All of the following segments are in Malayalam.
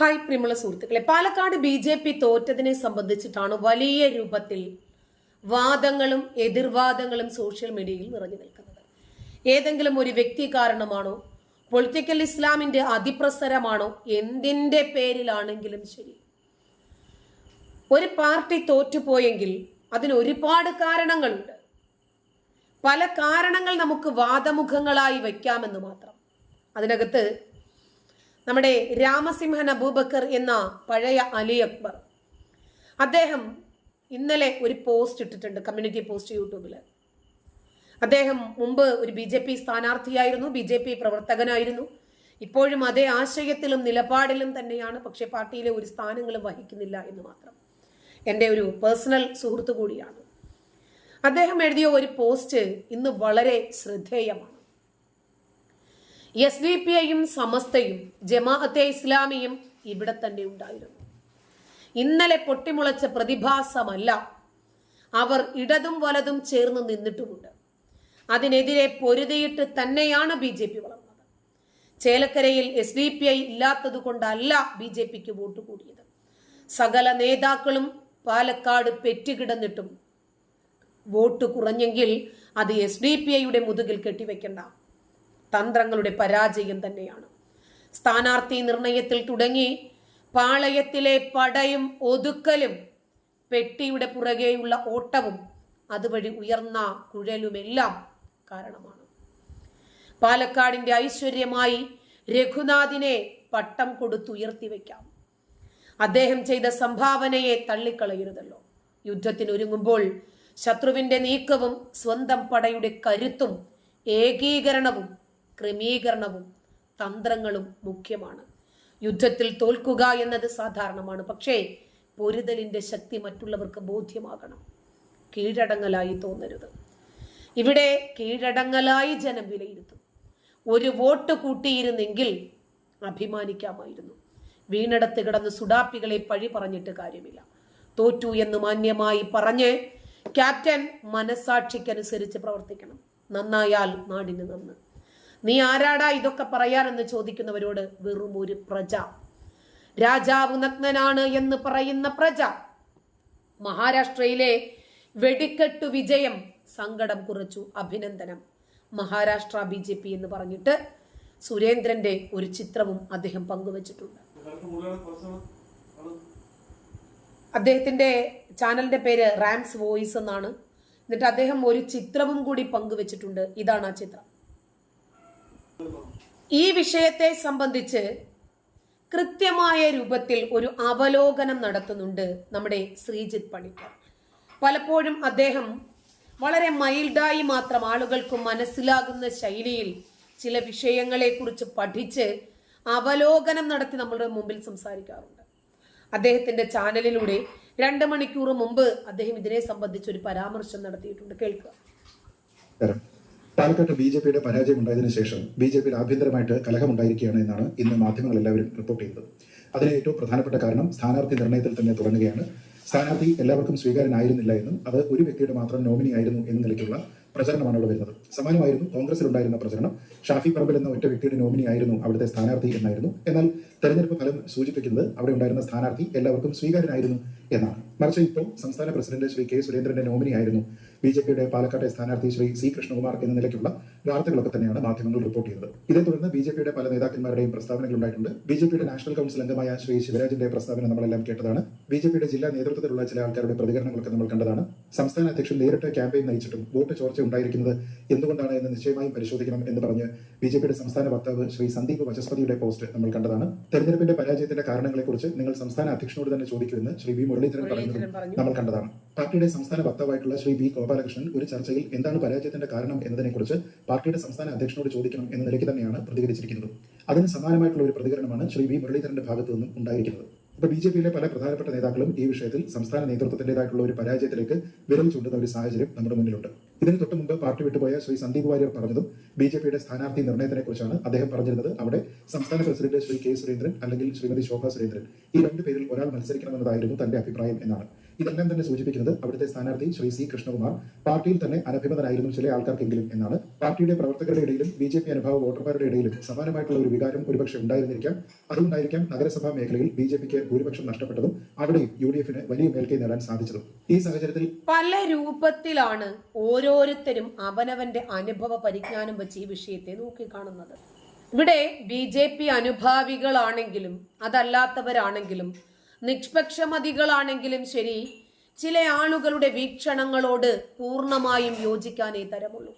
ഹായ് പ്രിയമുള്ള സുഹൃത്തുക്കളെ. പാലക്കാട് ബി ജെ പി തോറ്റതിനെ സംബന്ധിച്ചിട്ടാണ് വലിയ രൂപത്തിൽ വാദങ്ങളും എതിർവാദങ്ങളും സോഷ്യൽ മീഡിയയിൽ നിറഞ്ഞു നിൽക്കുന്നത്. ഏതെങ്കിലും ഒരു വ്യക്തി കാരണമാണോ പൊളിറ്റിക്കൽ ഇസ്ലാമിന്റെ അതിപ്രസരമാണോ എന്തിന്റെ പേരിലാണെങ്കിലും ശരി. ഒരു പാർട്ടി തോറ്റുപോയെങ്കിൽ അതിന് ഒരുപാട് കാരണങ്ങളുണ്ട്. പല കാരണങ്ങൾ നമുക്ക് വാദമുഖങ്ങളായി വയ്ക്കാമെന്ന് മാത്രം. അതിനകത്ത് നമ്മുടെ രാമസിംഹൻ അബൂബക്കർ എന്ന പഴയ അലി അക്ബർ അദ്ദേഹം ഇന്നലെ ഒരു പോസ്റ്റ് ഇട്ടിട്ടുണ്ട് കമ്മ്യൂണിറ്റി പോസ്റ്റ് യൂട്യൂബിൽ അദ്ദേഹം മുമ്പ് ഒരു ബി ജെ പി സ്ഥാനാർത്ഥിയായിരുന്നു ബി ജെ പി പ്രവർത്തകനായിരുന്നു. ഇപ്പോഴും അതേ ആശയത്തിലും നിലപാടിലും തന്നെയാണ് പക്ഷെ പാർട്ടിയിലെ ഒരു സ്ഥാനങ്ങളും വഹിക്കുന്നില്ല എന്ന് മാത്രം. എന്റെ ഒരു പേഴ്സണൽ സുഹൃത്തു കൂടിയാണ്. അദ്ദേഹം എഴുതിയ ഒരു പോസ്റ്റ് ഇന്ന് വളരെ ശ്രദ്ധേയമാണ്. എസ് ഡി പി ഐയും സമസ്തയും ജമാഅത്തെ ഇസ്ലാമിയും ഇവിടെ തന്നെ ഉണ്ടായിരുന്നു. ഇന്നലെ പൊട്ടിമുളച്ച പ്രതിഭാസമല്ല അവർ ഇടതും വലതും ചേർന്ന് നിന്നിട്ടുമുണ്ട്. അതിനെതിരെ പൊരുതിയിട്ട് തന്നെയാണ് ബി ജെ പി വളർന്നത്. ചേലക്കരയിൽ എസ് ഡി പി ഐ ഇല്ലാത്തത് കൊണ്ടല്ല ബി ജെ പിക്ക് വോട്ട് കൂടിയത്. സകല നേതാക്കളും പാലക്കാട് പെറ്റുകിടന്നിട്ടും വോട്ട് കുറഞ്ഞെങ്കിൽ അത് എസ് ഡി പി ഐയുടെ മുതുകിൽ കെട്ടിവെക്കണ്ട. തന്ത്രങ്ങളുടെ പരാജയം തന്നെയാണ്. സ്ഥാനാർത്ഥി നിർണയത്തിൽ തുടങ്ങി പാളയത്തിലെ പടയും ഒതുക്കലും പെട്ടിയുടെ പുറകെയുള്ള ഓട്ടവും അതുവഴി ഉയർന്ന കുഴലുമെല്ലാം കാരണമാണ്. പാലക്കാടിന്റെ ഐശ്വര്യമായി രഘുനാഥിനെ പട്ടം കൊടുത്തുയർത്തി വയ്ക്കാം അദ്ദേഹം ചെയ്ത സംഭാവനയെ തള്ളിക്കളയരുതല്ലോ. യുദ്ധത്തിനൊരുങ്ങുമ്പോൾ ശത്രുവിന്റെ നീക്കവും സ്വന്തം പടയുടെ കരുത്തും ഏകീകരണവും ക്രമീകരണവും തന്ത്രങ്ങളും മുഖ്യമാണ്. യുദ്ധത്തിൽ തോൽക്കുക എന്നത് സാധാരണമാണ്. പക്ഷേ പൊരുതലിന്റെ ശക്തി മറ്റുള്ളവർക്ക് ബോധ്യമാകണം. കീഴടങ്ങലായി തോന്നരുത്. ഇവിടെ കീഴടങ്ങലായി ജനം വിലയിരുത്തും. ഒരു വോട്ട് കൂട്ടിയിരുന്നെങ്കിൽ അഭിമാനിക്കാമായിരുന്നു. വീണടത്ത് കിടന്ന് സുഡാപ്പികളെ പഴി പറഞ്ഞിട്ട് കാര്യമില്ല. തോറ്റു എന്ന് മാന്യമായി പറഞ്ഞ് ക്യാപ്റ്റൻ മനസാക്ഷിക്കനുസരിച്ച് പ്രവർത്തിക്കണം. നന്നായാൽ നാടിന് നന്ന്. നീ ആരാടാ ഇതൊക്കെ പറയാനെന്ന് ചോദിക്കുന്നവരോട് വെറും ഒരു പ്രജ. രാജാവ് നഗ്നനാണ് എന്ന് പറയുന്ന പ്രജ. മഹാരാഷ്ട്രയിലെ വെടിക്കെട്ട് വിജയം സങ്കടം കുറച്ചു അഭിനന്ദനം. മഹാരാഷ്ട്ര ബി ജെ പി എന്ന് പറഞ്ഞിട്ട് സുരേന്ദ്രന്റെ ഒരു ചിത്രവും അദ്ദേഹം പങ്കുവച്ചിട്ടുണ്ട്. അദ്ദേഹത്തിന്റെ ചാനലിന്റെ പേര് റാംസ് വോയിസ് എന്നാണ്. എന്നിട്ട് അദ്ദേഹം ഒരു ചിത്രവും കൂടി പങ്കുവച്ചിട്ടുണ്ട്. ഇതാണ് ആ ചിത്രം. ഈ വിഷയത്തെ സംബന്ധിച്ച് കൃത്യമായ രൂപത്തിൽ ഒരു അവലോകനം നടത്തുന്നുണ്ട് നമ്മുടെ ശ്രീജിത് പണിക്കർ. പലപ്പോഴും അദ്ദേഹം വളരെ മൈൽഡായി മാത്രം ആളുകൾക്ക് മനസ്സിലാകുന്ന ശൈലിയിൽ ചില വിഷയങ്ങളെക്കുറിച്ച് പഠിച്ച് അവലോകനം നടത്തി നമ്മളുടെ മുമ്പിൽ സംസാരിക്കാറുണ്ട്. അദ്ദേഹത്തിന്റെ ചാനലിലൂടെ രണ്ട് മണിക്കൂർ മുമ്പ് അദ്ദേഹം ഇതിനെ സംബന്ധിച്ച് ഒരു പരാമർശം നടത്തിയിട്ടുണ്ട്. കേൾക്കുക. പാലക്കാട്ട് ബി ജെ പിയുടെ പരാജയം ഉണ്ടായതിനു ശേഷം ബി ജെ പിയിൽ ആഭ്യന്തരമായിട്ട് കലഹമുണ്ടായിരിക്കുകയാണ് എന്നാണ് ഇന്ന് മാധ്യമങ്ങൾ എല്ലാവരും റിപ്പോർട്ട് ചെയ്യുന്നത്. അതിന് ഏറ്റവും പ്രധാനപ്പെട്ട കാരണം സ്ഥാനാർത്ഥി നിർണയത്തിൽ തന്നെ തുടങ്ങുകയാണ്. സ്ഥാനാർത്ഥി എല്ലാവർക്കും സ്വീകാര്യനായിരുന്നില്ല എന്നും അത് ഒരു വ്യക്തിയുടെ മാത്രം നോമിനി ആയിരുന്നു എന്ന നിലയ്ക്കുള്ള പ്രചരണമാണ് അവിടെ വരുന്നത്. സമാനമായിരുന്നു കോൺഗ്രസിൽ ഉണ്ടായിരുന്ന പ്രചരണം. ഷാഫി പറമ്പിൽ എന്ന ഒറ്റ വ്യക്തിയുടെ നോമിനി ആയിരുന്നു അവിടുത്തെ സ്ഥാനാർത്ഥി എന്നായിരുന്നു. എന്നാൽ തെരഞ്ഞെടുപ്പ് ഫലം സൂചിപ്പിക്കുന്നത് അവിടെ ഉണ്ടായിരുന്ന സ്ഥാനാർത്ഥി എല്ലാവർക്കും സ്വീകാര്യനായിരുന്നു എന്നാണ്. മറിച്ച് ഇപ്പോൾ സംസ്ഥാന പ്രസിഡന്റ് ശ്രീ കെ സുരേന്ദ്രന്റെ നോമിനി ആയിരുന്നു ബി ജെ പിയുടെ പാലക്കാട്ടെ സ്ഥാനാർത്ഥി ശ്രീ സി കൃഷ്ണകുമാർ എന്ന നിലയ്ക്കുള്ള വാർത്തകളൊക്കെ തന്നെയാണ് മാധ്യമങ്ങൾ റിപ്പോർട്ട് ചെയ്തത്. ഇതേ തുടർന്ന് ബി ജെ പിയുടെ പല നേതാക്കന്മാരുടെയും പ്രസ്താവനകൾ ഉണ്ടായിട്ടുണ്ട്. ബി ജെ പിയുടെ നാഷണൽ കൗൺസിൽ അംഗമായ ശ്രീ ശിവരാജിന്റെ പ്രസ്താവന നമ്മളെല്ലാം കേട്ടതാണ്. ബി ജെ പിയുടെ ജില്ലാ നേതൃത്വത്തിലുള്ള ചില ആൾക്കാരുടെ പ്രതികരണങ്ങളൊക്കെ നമ്മൾ കണ്ടതാണ്. സംസ്ഥാന അധ്യക്ഷൻ നേരിട്ട് ക്യാമ്പയിൻ നയിച്ചിട്ടും വോട്ട് ചോർച്ച ഉണ്ടായിരിക്കുന്നത് എന്തുകൊണ്ടാണ് എന്ന് നിശ്ചയമായും പരിശോധിക്കണം എന്ന് പറഞ്ഞ് ബി ജെ പിയുടെ സംസ്ഥാന വക്താവ് ശ്രീ സന്ദീപ് വചസ്പതിയുടെ പോസ്റ്റ് നമ്മൾ കണ്ടതാണ്. തെരഞ്ഞെടുപ്പിന്റെ പരാജയത്തിന്റെ കാരണങ്ങളെക്കുറിച്ച് നിങ്ങൾ സംസ്ഥാന അധ്യക്ഷനോട് തന്നെ ചോദിക്കുമെന്ന് ശ്രീ വി മുരളീധരൻ പറയുന്നത് പറഞ്ഞു. നമ്മൾ കണ്ടതാണ്. പാർട്ടിയുടെ സംസ്ഥാന വക്താവായിട്ടുള്ള ശ്രീ ബി ഗോപാലകൃഷ്ണൻ ഒരു ചർച്ചയിൽ എന്താണ് പരാജയത്തിന്റെ കാരണം എന്നതിനെക്കുറിച്ച് പാർട്ടിയുടെ സംസ്ഥാന അധ്യക്ഷനോട് ചോദിക്കണം എന്ന നിലയ്ക്ക് തന്നെയാണ് പ്രതികരിച്ചിരിക്കുന്നത്. അതിന് സമാനമായിട്ടുള്ള ഒരു പ്രതികരണമാണ് ശ്രീ വി മുരളീധരന്റെ ഭാഗത്തു നിന്നും ഉണ്ടായിരിക്കുന്നത്. ഇപ്പൊ ബി ജെ പിയിലെ പല പ്രധാനപ്പെട്ട നേതാക്കളും ഈ വിഷയത്തിൽ സംസ്ഥാന നേതൃത്വത്തിന്റേതായിട്ടുള്ള ഒരു പരാജയത്തിലേക്ക് വിരൽ ചൂണ്ടുന്ന ഒരു സാഹചര്യം നമ്മുടെ മുന്നിലുണ്ട്. ഇതിന് തൊട്ട് മുമ്പ് പാർട്ടി വിട്ടുപോയ ശ്രീ സന്ദീപ് വാര്യർ പറഞ്ഞതും ബി ജെ പിയുടെ സ്ഥാനാർത്ഥി നിർണയത്തിനെ കുറിച്ചാണ് അദ്ദേഹം പറഞ്ഞിരുന്നത്. അവിടെ സംസ്ഥാന പ്രസിഡന്റ് ശ്രീ കെ സുരേന്ദ്രൻ അല്ലെങ്കിൽ ശ്രീമതി ശോഭ സുരേന്ദ്രൻ ഈ രണ്ടു പേരിൽ ഒരാൾ മത്സരിക്കണമെന്നതായിരുന്നു തന്റെ അഭിപ്രായം എന്നാണ്. ഇതെല്ലാം തന്നെ സൂചിപ്പിക്കുന്നത് അവിടുത്തെ സ്ഥാനാർത്ഥി ശ്രീ സി കൃഷ്ണകുമാർ. പാർട്ടിയിൽ തന്നെ അനഭിമതനായിരുന്നു ചില ആൾക്കാർക്കെങ്കിലും എന്നാണ്. പാർട്ടിയുടെ പ്രവർത്തകരുടെ ഇടയിലും ബി ജെ പി അനുഭാവ വോട്ടർമാരുടെ ഇടയിലും സമാനമായിട്ടുള്ള ഒരു വികാരം ഒരുപക്ഷെ ഉണ്ടായിരുന്നിരിക്കാം. അതുകൊണ്ടായിരിക്കാം നഗരസഭാ മേഖലയിൽ ബി ജെ പിക്ക് ഭൂരിപക്ഷം നഷ്ടപ്പെട്ടതും അവിടെയും യു ഡി എഫിന് വലിയ മേൽക്കൈ നേടാൻ സാധിച്ചതും. ഈ സാഹചര്യത്തിൽ പല രൂപത്തിലാണ് ഓരോരുത്തരും അവനവന്റെ അനുഭവ പരിജ്ഞാനം വെച്ച് ഈ വിഷയത്തെ നോക്കിക്കാണുന്നത്. ഇവിടെ ബി ജെ പി അനുഭാവികളാണെങ്കിലും അതല്ലാത്തവരാണെങ്കിലും നിഷ്പക്ഷമതികളാണെങ്കിലും ശരി ചില ആളുകളുടെ വീക്ഷണങ്ങളോട് പൂർണമായും യോജിക്കാനേ തരമുള്ളൂ.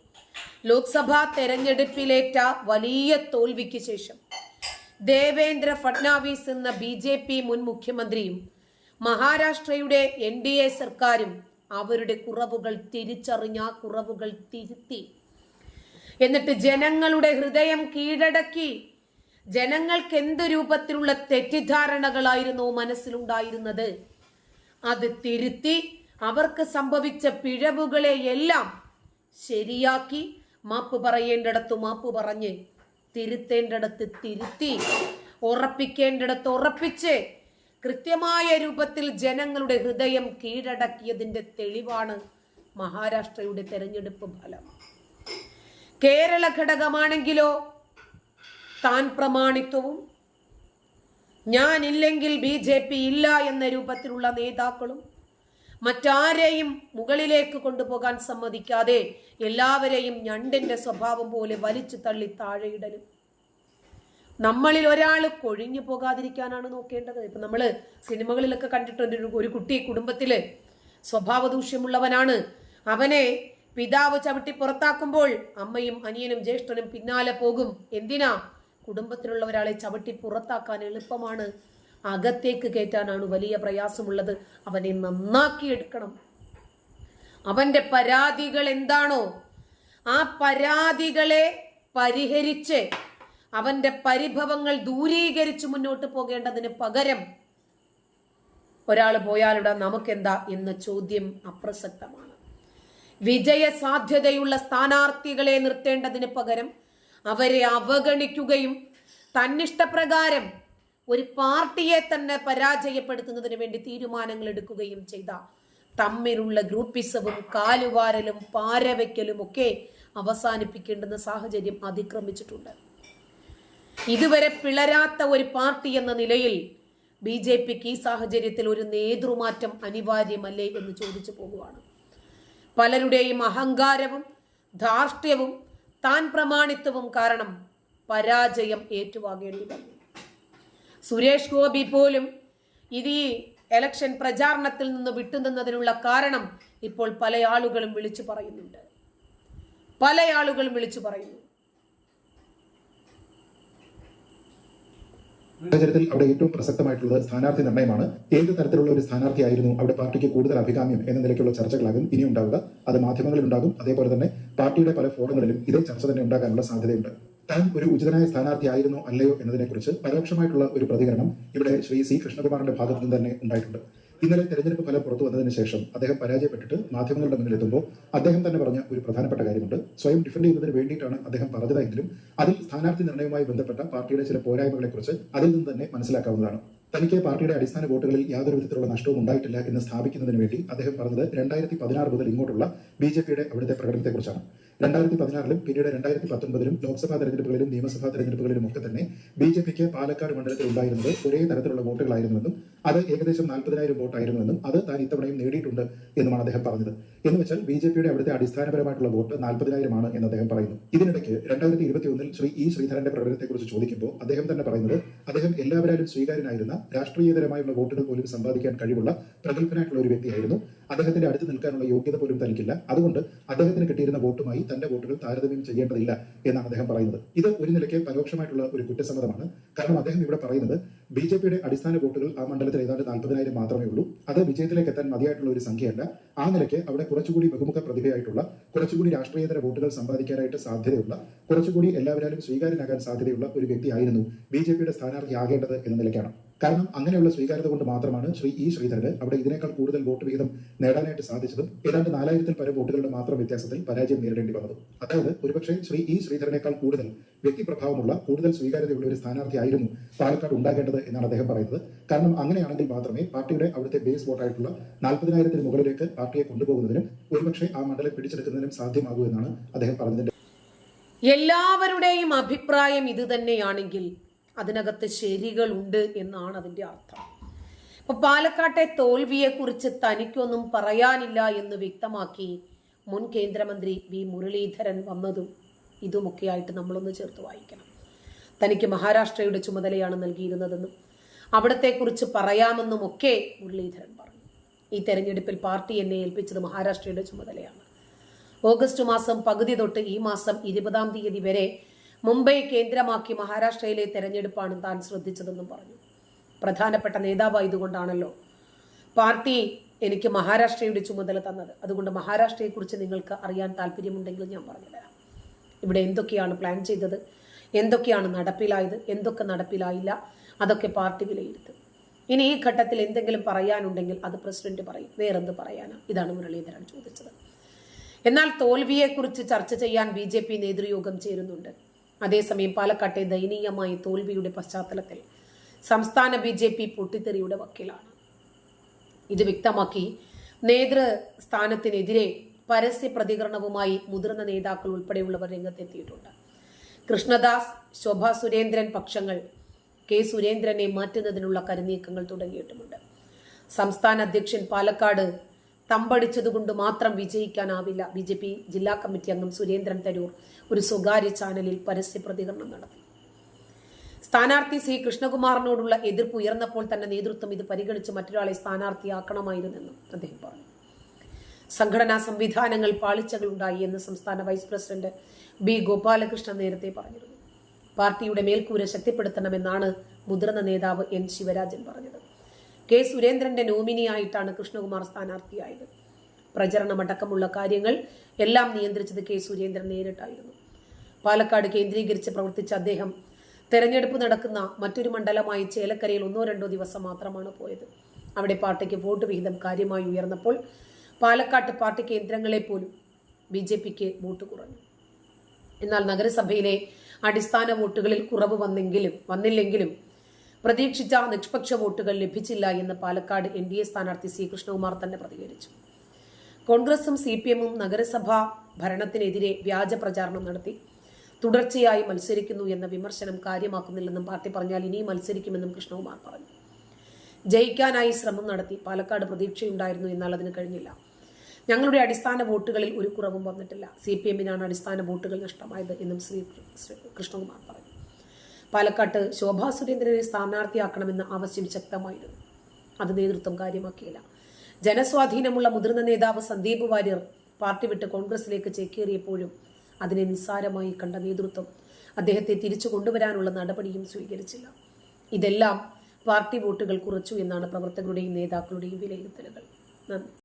ലോക്സഭാ തെരഞ്ഞെടുപ്പിലേറ്റ വലിയ തോൽവിക്ക് ശേഷം ദേവേന്ദ്ര ഫഡ്നാവിസ് എന്ന ബി ജെ പി മുൻ മുഖ്യമന്ത്രിയും മഹാരാഷ്ട്രയുടെ എൻ ഡി എ സർക്കാരും അവരുടെ കുറവുകൾ തിരിച്ചറിഞ്ഞ കുറവുകൾ തിരുത്തി. എന്നിട്ട് ജനങ്ങളുടെ ഹൃദയം കീഴടക്കി ജനങ്ങൾക്ക് എന്ത് രൂപത്തിലുള്ള തെറ്റിദ്ധാരണകളായിരുന്നു മനസ്സിലുണ്ടായിരുന്നത്? അത് തിരുത്തി അവർക്ക് സംഭവിച്ച പിഴവുകളെ എല്ലാം ശരിയാക്കി മാപ്പ് പറയേണ്ടിടത്ത് മാപ്പ് പറഞ്ഞ് തിരുത്തേണ്ടിടത്ത് തിരുത്തി ഉറപ്പിക്കേണ്ടിടത്ത് ഉറപ്പിച്ച് കൃത്യമായ രൂപത്തിൽ ജനങ്ങളുടെ ഹൃദയം കീഴടക്കിയതിന്റെ തെളിവാണ് മഹാരാഷ്ട്രയുടെ തെരഞ്ഞെടുപ്പ് ഫലം. കേരള ഘടകമാണെങ്കിലോ താൻ പ്രമാണിത്വവും. ഞാനില്ലെങ്കിൽ ബി ജെ പി ഇല്ല എന്ന രൂപത്തിലുള്ള നേതാക്കളും മറ്റാരെയും മുകളിലേക്ക് കൊണ്ടുപോകാൻ സമ്മതിക്കാതെ എല്ലാവരെയും ഞണ്ടിന്റെ സ്വഭാവം പോലെ വലിച്ചു തള്ളി താഴെയിടലും. നമ്മളിൽ ഒരാൾ കൊഴിഞ്ഞു പോകാതിരിക്കാനാണ് നോക്കേണ്ടത്. ഇപ്പം നമ്മൾ സിനിമകളിലൊക്കെ കണ്ടിട്ടുണ്ട് ഒരു- കുട്ടി കുടുംബത്തിൽ സ്വഭാവ ദൂഷ്യമുള്ളവനാണ്. അവനെ പിതാവ് ചവിട്ടി പുറത്താക്കുമ്പോൾ അമ്മയും അനിയനും ജ്യേഷ്ഠനും പിന്നാലെ പോകും. എന്തിനാ? കുടുംബത്തിലുള്ള ഒരാളെ ചവിട്ടി പുറത്താക്കാൻ എളുപ്പമാണ്. അകത്തേക്ക് കയറ്റാനാണ് വലിയ പ്രയാസമുള്ളത്. അവനെ നന്നാക്കി എടുക്കണം. അവന്റെ പരാതികൾ എന്താണോ ആ പരാതികളെ പരിഹരിച്ച് അവന്റെ പരിഭവങ്ങൾ ദൂരീകരിച്ച് മുന്നോട്ട് പോകേണ്ടതിന് പകരം ഒരാൾ പോയാലുടാ നമുക്കെന്താ എന്ന ചോദ്യം അപ്രസക്തമാണ്. വിജയ സാധ്യതയുള്ള സ്ഥാനാർത്ഥികളെ നിർത്തേണ്ടതിന് പകരം അവരെ അവഗണിക്കുകയും തന്നിഷ്ടപ്രകാരം ഒരു പാർട്ടിയെ തന്നെ പരാജയപ്പെടുത്തുന്നതിന് വേണ്ടി തീരുമാനങ്ങൾ എടുക്കുകയും ചെയ്ത. തമ്മിലുള്ള ഗ്രൂപ്പിസവും കാലുവാരലും പാരവയ്ക്കലും ഒക്കെ അവസാനിപ്പിക്കേണ്ടുന്ന സാഹചര്യം അതിക്രമിച്ചിട്ടുണ്ട്. ഇതുവരെ പിളരാത്ത ഒരു പാർട്ടി എന്ന നിലയിൽ ബി ജെ പിക്ക് ഈ സാഹചര്യത്തിൽ ഒരു നേതൃമാറ്റം അനിവാര്യമല്ലേ എന്ന് ചോദിച്ചു പോകുവാണ്. പലരുടെയും അഹങ്കാരവും ധാർഷ്ട്യവും താൻ പ്രമാണിത്വവും കാരണം പരാജയം ഏറ്റുവാങ്ങേണ്ടി വന്നു. സുരേഷ് ഗോപി പോലും ഇത് ഈ എലക്ഷൻ പ്രചാരണത്തിൽ നിന്ന് വിട്ടുനിന്നതിനുള്ള കാരണം ഇപ്പോൾ പല ആളുകളും വിളിച്ചു പറയുന്നുണ്ട്. പല ആളുകളും വിളിച്ചു പറയുന്നു. സാഹചര്യത്തിൽ അവിടെ ഏറ്റവും പ്രസക്തമായിട്ടുള്ളത് സ്ഥാനാർത്ഥി നിർണയമാണ് ഏത് തരത്തിലുള്ള ഒരു സ്ഥാനാർത്ഥിയായിരുന്നു അവിടെ പാർട്ടിക്ക് കൂടുതൽ അഭികാമ്യം എന്ന നിലയ്ക്കുള്ള ചർച്ചകളാകും ഇനി ഉണ്ടാവുക. അത് മാധ്യമങ്ങളിൽ ഉണ്ടാകും. അതേപോലെ തന്നെ പാർട്ടിയുടെ പല ഫോറങ്ങളിലും ഇതേ ചർച്ച തന്നെ ഉണ്ടാകാനുള്ള സാധ്യതയുണ്ട്. താൻ ഒരു ഉചിതനായ സ്ഥാനാർത്ഥി ആയിരുന്നോ അല്ലയോ എന്നതിനെക്കുറിച്ച് പരോക്ഷമായിട്ടുള്ള ഒരു പ്രതികരണം ഇവിടെ ശ്രീ സി കൃഷ്ണകുമാറിന്റെ ഭാഗത്തു നിന്ന് തന്നെ ഉണ്ടായിട്ടുണ്ട്. ഇന്നലെ തെരഞ്ഞെടുപ്പ് ഫലം പുറത്തു വന്നതിന് ശേഷം അദ്ദേഹം പരാജയപ്പെട്ടിട്ട് മാധ്യമങ്ങളുടെ മുന്നിൽ എത്തുമ്പോൾ അദ്ദേഹം തന്നെ പറഞ്ഞ ഒരു പ്രധാനപ്പെട്ട കാര്യമുണ്ട്. സ്വയം ഡിഫൻഡ് ചെയ്യുന്നതിന് വേണ്ടിയിട്ടാണ് അദ്ദേഹം പറഞ്ഞതെങ്കിലും അതിൽ സ്ഥാനാർത്ഥി നിർണയവുമായി ബന്ധപ്പെട്ട പാർട്ടിയുടെ ചില പോരായ്മകളെക്കുറിച്ച് അതിൽ നിന്ന് തന്നെ മനസ്സിലാക്കാവുന്നതാണ്. തനിക്ക് പാർട്ടിയുടെ അടിസ്ഥാന വോട്ടുകളിൽ യാതൊരു വിധത്തിലുള്ള നഷ്ടവും ഉണ്ടായിട്ടില്ല എന്ന് സ്ഥാപിക്കുന്നതിന് വേണ്ടി അദ്ദേഹം പറഞ്ഞത് രണ്ടായിരത്തി പതിനാറ് മുതൽ ഇങ്ങോട്ടുള്ള ബി ജെ പിയുടെ അവിടുത്തെ പ്രകടനത്തെക്കുറിച്ചാണ്. രണ്ടായിരത്തി പതിനാറിലും പിന്നീട് രണ്ടായിരത്തി പത്തൊൻപതിലും ലോക്സഭാ തെരഞ്ഞെടുപ്പുകളിലും നിയമസഭാ തെരഞ്ഞെടുപ്പുകളിലും ഒക്കെ തന്നെ ബി ജെ പിക്ക് പാലക്കാട് മണ്ഡലത്തിൽ ഉണ്ടായിരുന്നത് ഒരേ തരത്തിലുള്ള വോട്ടുകളായിരുന്നുവെന്നും അത് ഏകദേശം നാൽപ്പതിനായിരം വോട്ടായിരുന്നുവെന്നും അത് താൻ ഇത്തവണയും നേടിയിട്ടുണ്ട് എന്നുമാണ് അദ്ദേഹം പറഞ്ഞത്. എന്ന് വെച്ചാൽ ബി ജെ പിയുടെ അവിടുത്തെ അടിസ്ഥാനപരമായിട്ടുള്ള വോട്ട് നാൽപ്പതിനായിരമാണ് എന്ന് അദ്ദേഹം പറയുന്നു. ഇതിനിടയ്ക്ക് രണ്ടായിരത്തി ഇരുപത്തി ഒന്നിൽ ശ്രീ ഇ ശ്രീധരന്റെ പ്രകടനത്തെക്കുറിച്ച് ചോദിക്കുമ്പോൾ അദ്ദേഹം തന്നെ പറയുന്നത് അദ്ദേഹം എല്ലാവരാലും സ്വീകാര്യനായിരുന്ന രാഷ്ട്രീയതരമായുള്ള വോട്ടുകൾ പോലും സമ്പാദിക്കാൻ കഴിവുള്ള പ്രഗത്ഭനായിട്ടുള്ള ഒരു വ്യക്തിയായിരുന്നു. അദ്ദേഹത്തിന്റെ അടുത്ത് നിൽക്കാനുള്ള യോഗ്യത പോലും തനിക്കില്ല. അതുകൊണ്ട് അദ്ദേഹത്തിന് കിട്ടിയിരുന്ന വോട്ടുമായി തന്റെ വോട്ടുകൾ താരതമ്യം ചെയ്യേണ്ടതില്ല എന്നാണ് അദ്ദേഹം പറയുന്നത്. ഇത് ഒരു നിലയ്ക്ക് പരോക്ഷമായിട്ടുള്ള ഒരു കുറ്റസമ്മതമാണ്. കാരണം അദ്ദേഹം ഇവിടെ പറയുന്നത് ബി ജെ പിയുടെ അടിസ്ഥാന വോട്ടുകൾ ആ മണ്ഡലത്തിൽ ഏതാണ്ട് നാൽപ്പതിനായിരം മാത്രമേ ഉള്ളൂ. അത് വിജയത്തിലേക്ക് എത്താൻ മതിയായിട്ടുള്ള ഒരു സംഖ്യയല്ല. ആ നിലയ്ക്ക് അവിടെ കുറച്ചുകൂടി ബഹുമുഖ പ്രതിഭയായിട്ടുള്ള കുറച്ചുകൂടി രാഷ്ട്രീയതര വോട്ടുകൾ സമ്പാദിക്കാനായിട്ട് സാധ്യതയുള്ള കുറച്ചുകൂടി എല്ലാവരും സ്വീകാര്യനാകാൻ സാധ്യതയുള്ള ഒരു വ്യക്തിയായിരുന്നു ബി ജെ പിയുടെ സ്ഥാനാർത്ഥിയാകേണ്ടത് എന്ന നിലയ്ക്കാണ്. കാരണം അങ്ങനെയുള്ള സ്വീകാര്യത കൊണ്ട് മാത്രമാണ് ശ്രീ ഇ ശ്രീധരന് അവിടെ ഇതിനേക്കാൾ കൂടുതൽ വോട്ട് വിഹിതം നേടാനായിട്ട് സാധിച്ചതും ഏതാണ്ട് നാലായിരത്തിൽ പരം വോട്ടുകളുടെ മാത്രം വ്യത്യാസത്തിൽ പരാജയം നേരിടേണ്ടി വന്നതും. അതായത് ഒരുപക്ഷെ ശ്രീ ഇ ശ്രീധരനേക്കാൾ കൂടുതൽ വ്യക്തിപ്രഭാവമുള്ള കൂടുതൽ സ്വീകാര്യതയുള്ള ഒരു സ്ഥാനാർത്ഥിയായിരുന്നു പാലക്കാട് ഉണ്ടാകേണ്ടത് എന്നാണ് അദ്ദേഹം പറയുന്നത്. കാരണം അങ്ങനെയാണെങ്കിൽ മാത്രമേ പാർട്ടിയുടെ അവിടുത്തെ ബേസ് വോട്ടായിട്ടുള്ള നാൽപ്പതിനായിരത്തിന് മുകളിലേക്ക് പാർട്ടിയെ കൊണ്ടുപോകുന്നതിനും ഒരുപക്ഷെ ആ മണ്ഡലം പിടിച്ചെടുക്കുന്നതിനും സാധ്യമാകൂ എന്നാണ് അദ്ദേഹം പറഞ്ഞതിന്റെ എല്ലാവരുടെയും അഭിപ്രായം ഇത് തന്നെയാണെങ്കിൽ അതിനകത്ത് ശരികളുണ്ട് എന്നാണ് അതിന്റെ അർത്ഥം. ഇപ്പൊ പാലക്കാട്ടെ തോൽവിയെക്കുറിച്ച് തനിക്കൊന്നും പറയാനില്ല എന്ന് വ്യക്തമാക്കി മുൻ കേന്ദ്രമന്ത്രി വി മുരളീധരൻ വന്നതും ഇതുമൊക്കെയായിട്ട് നമ്മളൊന്ന് ചേർത്ത് വായിക്കണം. തനിക്ക് മഹാരാഷ്ട്രയുടെ ചുമതലയാണ് നൽകിയിരുന്നതെന്നും അവിടത്തെക്കുറിച്ച് പറയാമെന്നും ഒക്കെ മുരളീധരൻ പറഞ്ഞു. ഈ തെരഞ്ഞെടുപ്പിൽ പാർട്ടി എന്നെ ഏൽപ്പിച്ചത് മഹാരാഷ്ട്രയുടെ ചുമതലയാണ്. ഓഗസ്റ്റ് മാസം പകുതി തൊട്ട് ഈ മാസം ഇരുപതാം തീയതി വരെ മുംബൈ കേന്ദ്രമാക്കി മഹാരാഷ്ട്രയിലെ തെരഞ്ഞെടുപ്പാണ് താൻ ശ്രദ്ധിച്ചതെന്നും പറഞ്ഞു. പ്രധാനപ്പെട്ട നേതാവായതുകൊണ്ടാണല്ലോ പാർട്ടി എനിക്ക് മഹാരാഷ്ട്രയുടെ ചുമതല തന്നത്. അതുകൊണ്ട് മഹാരാഷ്ട്രയെക്കുറിച്ച് നിങ്ങൾക്ക് അറിയാൻ താല്പര്യമുണ്ടെങ്കിൽ ഞാൻ പറഞ്ഞുതരാം. ഇവിടെ എന്തൊക്കെയാണ് പ്ലാൻ ചെയ്തത്? എന്തൊക്കെയാണ് നടപ്പിലായത്? എന്തൊക്കെ നടപ്പിലായില്ല? അതൊക്കെ പാർട്ടി വിലയിരുത്തും. ഇനി ഈ ഘട്ടത്തിൽ എന്തെങ്കിലും പറയാനുണ്ടെങ്കിൽ അത് പ്രസിഡന്റ് പറയും. വേറെന്ത് പറയാനാ? ഇതാണ് മുരളീധരൻ ചോദിച്ചത്. എന്നാൽ തോൽവിയെക്കുറിച്ച് ചർച്ച ചെയ്യാൻ ബി ജെ പി നേതൃയോഗം ചേരുന്നുണ്ട്. അതേസമയം പാലക്കാട്ടെ ദയനീയമായ തോൽവിയുടെ പശ്ചാത്തലത്തിൽ സംസ്ഥാന ബി ജെ പി പൊട്ടിത്തെറിയുടെ വക്കീലാണ്. ഇത് വ്യക്തമാക്കി നേതൃസ്ഥാനത്തിനെതിരെ പരസ്യ പ്രതികരണവുമായി മുതിർന്ന നേതാക്കൾ ഉൾപ്പെടെയുള്ളവർ രംഗത്തെത്തിയിട്ടുണ്ട്. കൃഷ്ണദാസ് ശോഭ സുരേന്ദ്രൻ പക്ഷങ്ങൾ കെ സുരേന്ദ്രനെ മാറ്റുന്നതിനുള്ള കരുനീക്കങ്ങൾ തുടങ്ങിയിട്ടുമുണ്ട്. സംസ്ഥാന അധ്യക്ഷൻ പാലക്കാട് തമ്പടിച്ചതുകൊണ്ട് മാത്രം വിജയിക്കാനാവില്ല. ബി ജെ പി ജില്ലാ കമ്മിറ്റി അംഗം സുരേന്ദ്രൻ തരൂർ ഒരു സ്വകാര്യ ചാനലിൽ പരസ്യ പ്രതികരണം നടത്തി. സ്ഥാനാർത്ഥി സി കൃഷ്ണകുമാറിനോടുള്ള എതിർപ്പ് ഉയർന്നപ്പോൾ തന്നെ നേതൃത്വം ഇത് പരിഗണിച്ച് മറ്റൊരാളെ സ്ഥാനാർത്ഥിയാക്കണമായിരുന്നെന്നും അദ്ദേഹം പറഞ്ഞു. സംഘടനാ സംവിധാനങ്ങൾ പാളിച്ചകൾ ഉണ്ടായി എന്ന് സംസ്ഥാന വൈസ് പ്രസിഡന്റ് ബി ഗോപാലകൃഷ്ണൻ നേരത്തെ പറഞ്ഞിരുന്നു. പാർട്ടിയുടെ മേൽക്കൂര ശക്തിപ്പെടുത്തണമെന്നാണ് മുതിർന്ന നേതാവ് എൻ ശിവരാജൻ പറഞ്ഞത്. കെ സുരേന്ദ്രന്റെ നോമിനിയായിട്ടാണ് കൃഷ്ണകുമാർ സ്ഥാനാർത്ഥിയായത്. പ്രചരണമടക്കമുള്ള കാര്യങ്ങൾ എല്ലാം നിയന്ത്രിച്ചത് കെ സുരേന്ദ്രൻ നേരിട്ടായിരുന്നു. പാലക്കാട് കേന്ദ്രീകരിച്ച് പ്രവർത്തിച്ച അദ്ദേഹം തെരഞ്ഞെടുപ്പ് നടക്കുന്ന മറ്റൊരു മണ്ഡലമായി ചേലക്കരയിൽ ഒന്നോ രണ്ടോ ദിവസം മാത്രമാണ് പോയത്. അവിടെ പാർട്ടിക്ക് വോട്ട് വിഹിതം കാര്യമായി ഉയർന്നപ്പോൾ പാലക്കാട്ട് പാർട്ടി കേന്ദ്രങ്ങളെ പോലും ബി ജെ പിക്ക് വോട്ട് കുറഞ്ഞു. എന്നാൽ നഗരസഭയിലെ അടിസ്ഥാന വോട്ടുകളിൽ കുറവ് വന്നെങ്കിലും വന്നില്ലെങ്കിലും പ്രതീക്ഷിച്ച നിഷ്പക്ഷ വോട്ടുകൾ ലഭിച്ചില്ല എന്ന് പാലക്കാട് എൻ ഡി എ സ്ഥാനാർത്ഥി സി കൃഷ്ണകുമാർ തന്നെ പ്രതികരിച്ചു. കോൺഗ്രസും സി പി എമ്മും നഗരസഭാ ഭരണത്തിനെതിരെ വ്യാജ പ്രചാരണം നടത്തി. തുടർച്ചയായി മത്സരിക്കുന്നു എന്ന വിമർശനം കാര്യമാക്കുന്നില്ലെന്നും പാർട്ടി പറഞ്ഞാൽ ഇനിയും മത്സരിക്കുമെന്നും കൃഷ്ണകുമാർ പറഞ്ഞു. ജയിക്കാനായി ശ്രമം നടത്തി പാലക്കാട് പ്രതീക്ഷയുണ്ടായിരുന്നു എന്നാൽ അതിന് കഴിഞ്ഞില്ല. ഞങ്ങളുടെ അടിസ്ഥാന വോട്ടുകളിൽ ഒരു കുറവും വന്നിട്ടില്ല. സി പി എമ്മിനാണ് അടിസ്ഥാന വോട്ടുകൾ നഷ്ടമായത് എന്നും ശ്രീ കൃഷ്ണകുമാർ പാലക്കാട്ട് ശോഭാ സുരേന്ദ്രനെ സ്ഥാനാർത്ഥിയാക്കണമെന്ന ആവശ്യം ശക്തമായിരുന്നു. അത് നേതൃത്വം കാര്യമാക്കിയില്ല. ജനസ്വാധീനമുള്ള മുതിർന്ന നേതാവ് സന്ദീപ് വാര്യർ പാർട്ടി വിട്ട് കോൺഗ്രസിലേക്ക് ചേക്കേറിയപ്പോഴും അതിനെ നിസ്സാരമായി കണ്ട നേതൃത്വം അദ്ദേഹത്തെ തിരിച്ചു കൊണ്ടുവരാനുള്ള നടപടിയും സ്വീകരിച്ചില്ല. ഇതെല്ലാം പാർട്ടി വോട്ടുകൾ കുറച്ചു എന്നാണ് പ്രവർത്തകരുടെയും നേതാക്കളുടെയും വിലയിരുത്തലുകൾ. നന്ദി.